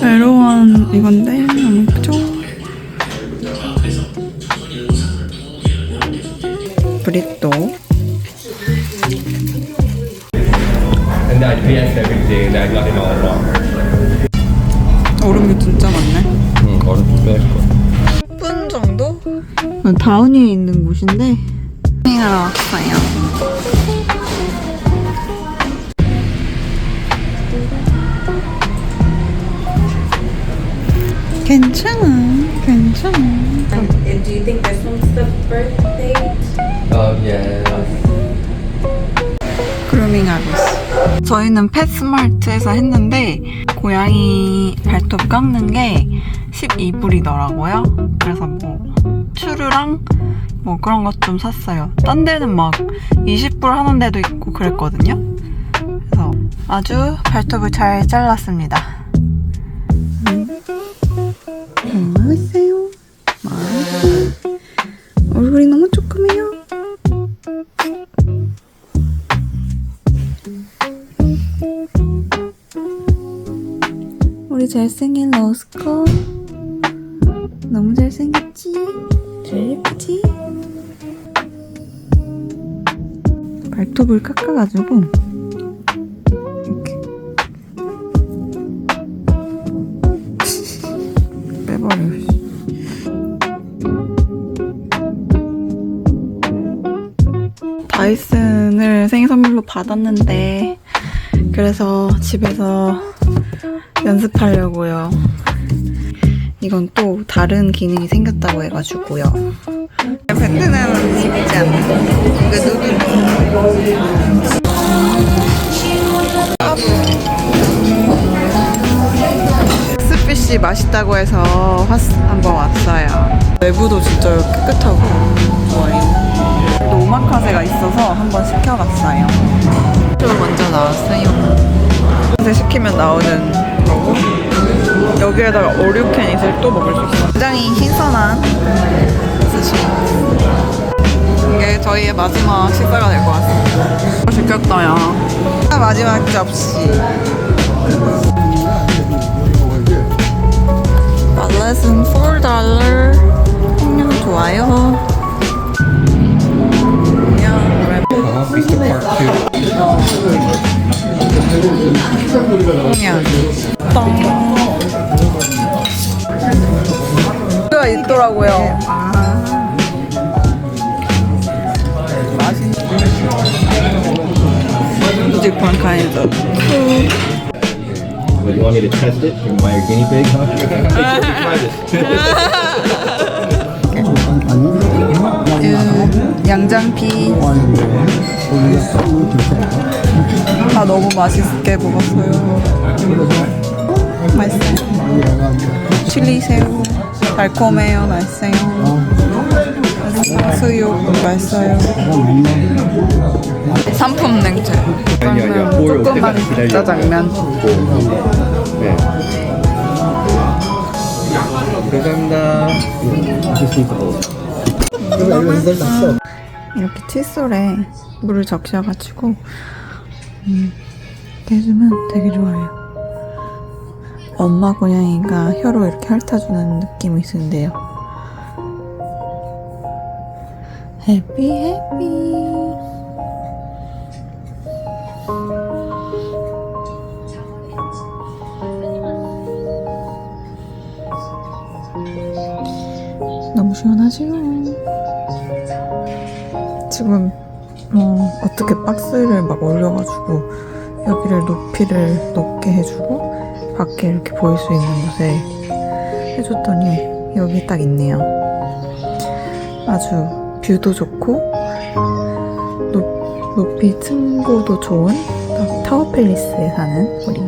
외로운 이건데 너무 예쁘죠? 브리또. 얼음이 진짜 많네 응, 얼음 좀 빼고. 10분 정도? 다운이에 있는 곳인데 하러 왔어요 괜찮아 괜찮아 And do you think this one's the birth date? Oh, yeah. 그루밍 하고 있어. 저희는 펫스마트에서 했는데 고양이 발톱 깎는 게 12불이더라고요. 그래서 뭐 추르랑 뭐 그런 것 좀 샀어요. 딴 데는 막 20불 하는 데도 있고 그랬거든요. 그래서 아주 발톱을 잘 잘랐습니다. 음. 뭐 있어요? 뭐? 얼굴이 너무 조그매요. 우리 잘생긴 러스코 너무 잘생겼지? 제일 예쁘지? 발톱을 깎아가지고 다이슨을 생일 선물로 받았는데 그래서 집에서 연습하려고요. 이건 또 다른 기능이 생겼다고 해가지고요. 재밌지 않나? 이거 누들. 스피시 맛있다고 해서 한번 왔어요. 내부도 진짜 깨끗하고 좋아요. 또 오마카세가 있어서 한번 시켜봤어요. 좀 먼저 나왔어요. 근데 시키면 나오는 거고 여기에다가 오류 캐닛을 또 먹을 수 있어요. 굉장히 신선한 스시. 이게 저희의 마지막 식사가 될 것 같습니다. 시켰어요. 마지막 접시. 달렛은 4달러. 그냥 좋아요. 그냥 Uh-huh. Feast of Part 2. 그냥 땅. 가 있더라고요. 맛있는 different kinds of food. Well, you want me to test it? Am I a guinea pig? Huh? Try this. 양장피 다 너무 맛있게 먹었어요. 맛있어요. 칠리 새우 달콤해요. 맛있어요. 수육 맛있어요. 상품 냉채. 기다려. 짜장면. 네. 감사합니다. 이렇게 칫솔에 물을 적셔가지고 음, 해주면 되게 좋아요. 엄마 고양이가 혀로 이렇게 핥아주는 느낌이 있는데요. 해피 해피 시원하지요? 지금 어, 어떻게 박스를 막 올려가지고 여기를 높이를 높게 해주고 밖에 이렇게 보일 수 있는 곳에 해줬더니 여기 딱 있네요. 아주 뷰도 좋고 높, 높이 층고도 좋은 타워 팰리스에 사는 우리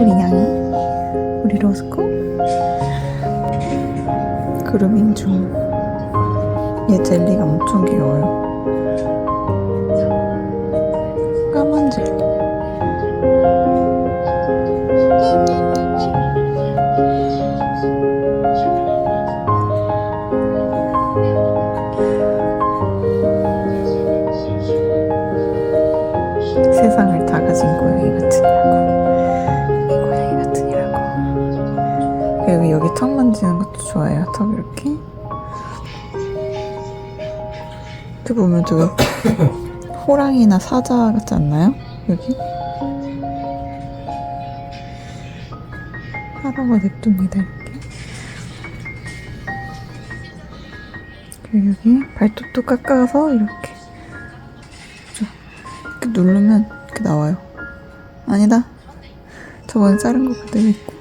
우리 냥이 우리 로스코 그루밍 중. 얘 젤리가 엄청 귀여워요. 까만 젤리. 세상을 다 가진 고양이 같으 여기 턱 만지는 것도 좋아요. 턱 이렇게. 이렇게 보면 되게 호랑이나 사자 같지 않나요? 여기? 하라고 냅둡니다 이렇게. 그리고 여기 발톱도 깎아서 이렇게. 그죠? 이렇게 누르면 이렇게 나와요. 아니다. 저번에 자른 거 그대로 있고.